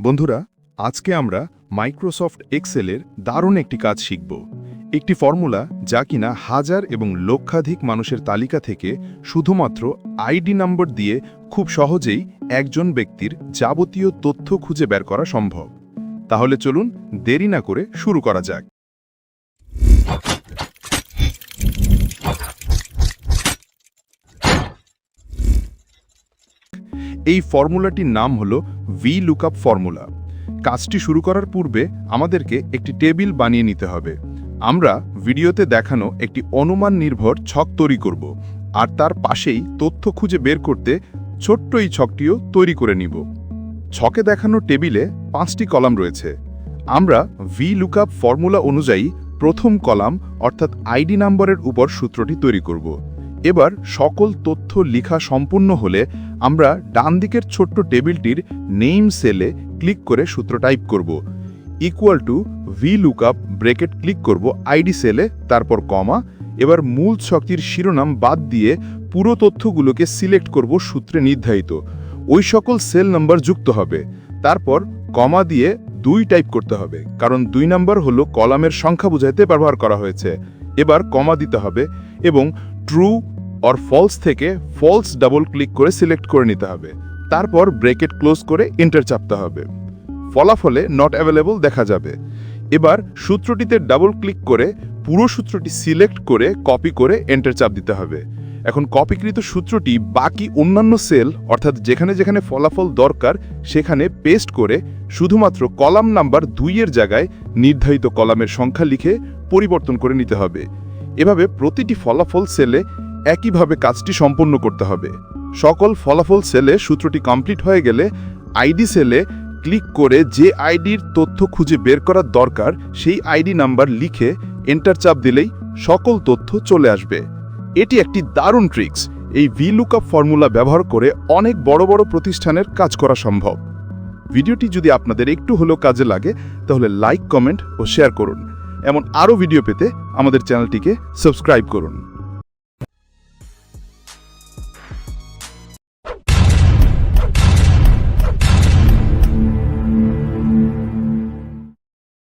বন্ধুরা, আজকে আমরা মাইক্রোসফট এক্সেলের দারুণ একটি কাজ শিখব। একটি ফর্মুলা যা কিনা হাজার এবং লক্ষাধিক মানুষের তালিকা থেকে শুধুমাত্র আইডি নম্বর দিয়ে খুব সহজেই একজন ব্যক্তির যাবতীয় তথ্য খুঁজে বের করা সম্ভব। তাহলে চলুন দেরি না করে শুরু করা যাক। এই ফর্মুলাটির নাম হলো ভি লুকআপ ফর্মুলা। কাজটি শুরু করার পূর্বে আমাদেরকে একটি টেবিল বানিয়ে নিতে হবে। আমরা ভিডিওতে দেখানো একটি অনুমান নির্ভর ছক তৈরি করব আর তার পাশেই তথ্য খুঁজে বের করতে ছোট্ট এই ছকটিও তৈরি করে নিব। ছকে দেখানো টেবিলে পাঁচটি কলাম রয়েছে। আমরা ভি লুকআপ ফর্মুলা অনুযায়ী প্রথম কলাম অর্থাৎ আইডি নম্বরের উপর সূত্রটি তৈরি করব। এবার সকল তথ্য লিখা সম্পূর্ণ হলে আমরা ডান দিকের ছোট্ট টেবিলটির নেম সেলে ক্লিক করে সূত্র টাইপ করব। Equal to V lookup bracket click করব আইডি সেলে, তারপর কমা। এবার মূল শক্তির শিরোনাম বাদ দিয়ে পুরো তথ্যগুলোকে সিলেক্ট করব সূত্রে নির্ধারিত। ওই সকল সেল নাম্বার যুক্ত হবে। তারপর কমা দিয়ে দুই টাইপ করতে হবে, কারণ দুই নাম্বার হলো কলামের সংখ্যা বুঝাইতে ব্যবহার করা হয়েছে। এবার কমা দিতে হবে এবং ট্রু অর ফলস থেকে ফলস ডাবল ক্লিক করে সিলেক্ট করে নিতে হবে। তারপর ব্রেকেট ক্লোজ করে এন্টার চাপতে হবে। ফলাফলে নট অ্যাভেলেবল দেখা যাবে। এবার সূত্রটিতে ডাবল ক্লিক করে পুরো সূত্রটি সিলেক্ট করে কপি করে এন্টার চাপ দিতে হবে। এখন কপিকৃত সূত্রটি বাকি অন্যান্য সেল অর্থাৎ যেখানে যেখানে ফলাফল দরকার, সেখানে পেস্ট করে শুধুমাত্র কলাম নাম্বার দুইয়ের জায়গায় নির্ধারিত কলামের সংখ্যা লিখে পরিবর্তন করে নিতে হবে। এভাবে প্রতিটি ফলাফল সেলে একইভাবে কাজটি সম্পন্ন করতে হবে। সকল ফলাফল সেলে সূত্রটি কমপ্লিট হয়ে গেলে আইডি সেলে ক্লিক করে যে আইডির তথ্য খুঁজে বের করার দরকার, সেই আইডি নাম্বার লিখে এন্টার চাপ দিলেই সকল তথ্য চলে আসবে। এটি একটি দারুণ ট্রিক্স। এই ভি লুকআপ ফর্মুলা ব্যবহার করে অনেক বড় বড় প্রতিষ্ঠানের কাজ করা সম্ভব। ভিডিওটি যদি আপনাদের একটু হলেও কাজে লাগে, তাহলে লাইক, কমেন্ট ও শেয়ার করুন। এমন আরও ভিডিও পেতে আমাদের চ্যানেলটিকে সাবস্ক্রাইব করুন।